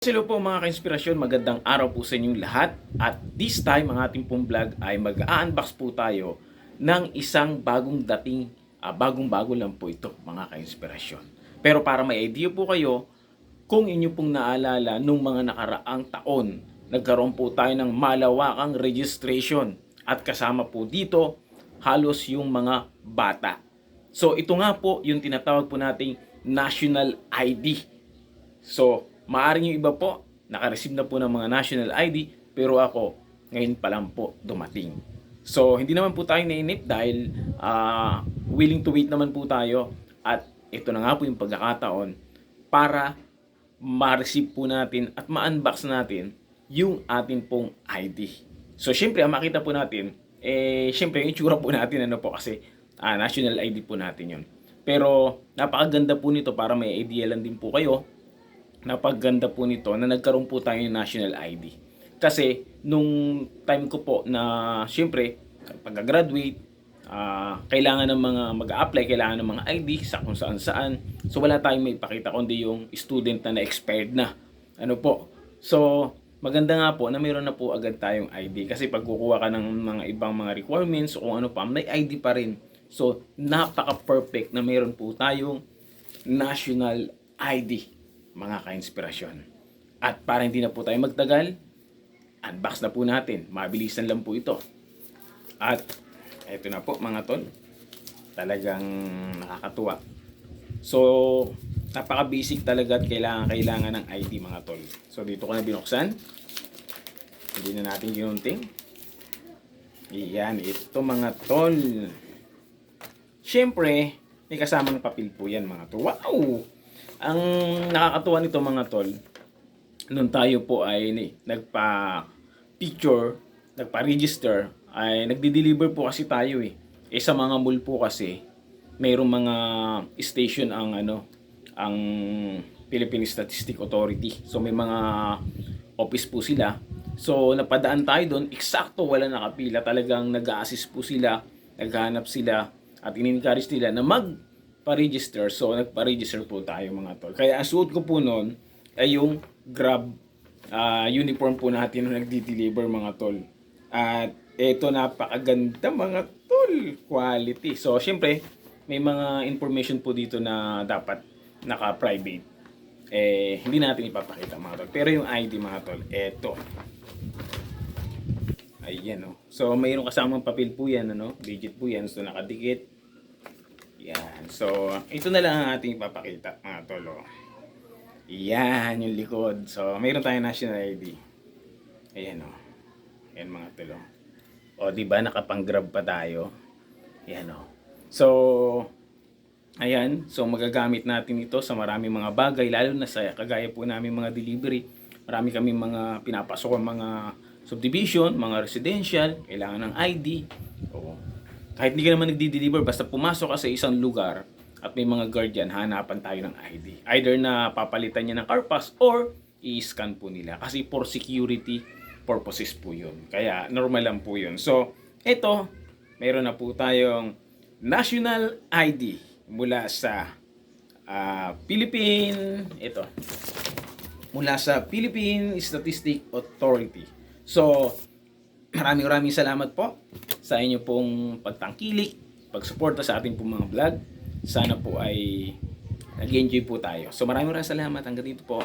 Hello po mga ka-inspirasyon, magandang araw po sa inyong lahat at this time ang ating pong vlog ay mag-unbox po tayo ng isang bagong dating, ah, bagong-bago lang po ito mga ka-inspirasyon. Pero para may idea po kayo, kung inyo pong naalala nung mga nakaraang taon, nagkaroon po tayo ng malawakang registration at kasama po dito halos yung mga bata. So ito nga po yung tinatawag po nating national ID. So, maaring yung iba po, nakareceive na po ng mga national ID, pero ako, ngayon pa lang po dumating. So, hindi naman po tayo nainip dahil ah, willing to wait naman po tayo at ito na nga po yung pagkakataon para ma-receive po natin at ma-unbox natin yung atin pong ID. So, syempre, ang makita po natin, eh, syempre, yung itsura po natin, ano po, kasi ah, national ID po natin yun. Pero, napakaganda po nito para may idea lang din po kayo napaganda po nito na nagkaroon po tayo ng national ID. Kasi nung time ko po na syempre pagka-graduate, ah, kailangan ng mga mag-apply, kailangan ng mga ID sa kung saan saan. So wala tayong may ipakita kundi yung student na na-expired na. Ano po? So maganda nga po na mayroon na po agad tayong ID kasi pag kukuha ka ng mga ibang mga requirements o ano pa, may ID pa rin. So napaka-perfect na mayroon po tayong national ID mga ka-inspirasyon. At para hindi na po tayo magtagal, unbox na po natin. Mabilisan lang po ito. At eto na po mga tol. Talagang nakakatuwa. So, napaka-basic talaga at kailangan kailangan ng ID mga tol. So, dito ko na binuksan. Hindi na natin ginunting. Iyan, ito mga tol. Siyempre, may kasamang papel po yan mga tol. Wow! Ang nakakatuwa nito mga tol, nung tayo po ay ni, nagpa-picture, nagpa-register, ay nagdi-deliver po kasi tayo eh. Eh sa mga mall po kasi, mayroong mga station ang ano, ang Philippine Statistic Authority. So may mga office po sila. So napadaan tayo doon, eksakto wala nakapila. Talagang nag-assist po sila, naghanap sila at in-encourage nila na mag pa-register. So, nagpa-register po tayo mga tol. Kaya ang suot ko po noon ay yung Grab ah, uniform po natin nung nagdi-deliver mga tol. At eto napakaganda mga tol. Quality. So, syempre, may mga information po dito na dapat naka-private. Eh, hindi natin ipapakita mga tol. Pero yung ID mga tol, eto. Ayan oh. So, mayroong kasamang papel po yan, ano? Digit po yan. So, nakadikit. So, ito na lang ang ating ipapakita, mga tolo. Yan, yung likod. So, mayroon tayong national ID. Ayan o. Ayan mga tolo. O, di ba nakapang-grab pa tayo? Ayan o. So, ayan. So, magagamit natin ito sa maraming mga bagay, lalo na sa kagaya po namin mga delivery. Marami kami mga pinapasok mga subdivision, mga residential, kailangan ng ID. O, kahit hindi ka naman nagdi-deliver, basta pumasok ka sa isang lugar at may mga guardian, hanapan tayo ng ID. Either na papalitan niya ng car pass or i-scan po nila. Kasi for security purposes po yun. Kaya normal lang po yun. So, ito, meron na po tayong national ID mula sa ah, Philippine, ito, mula sa Philippine Statistic Authority. So, maraming maraming salamat po sa inyo pong pagtangkilik, pagsuporta sa ating pong mga vlog. Sana po ay nag-enjoy po tayo. So maraming maraming salamat. Hanggang dito po.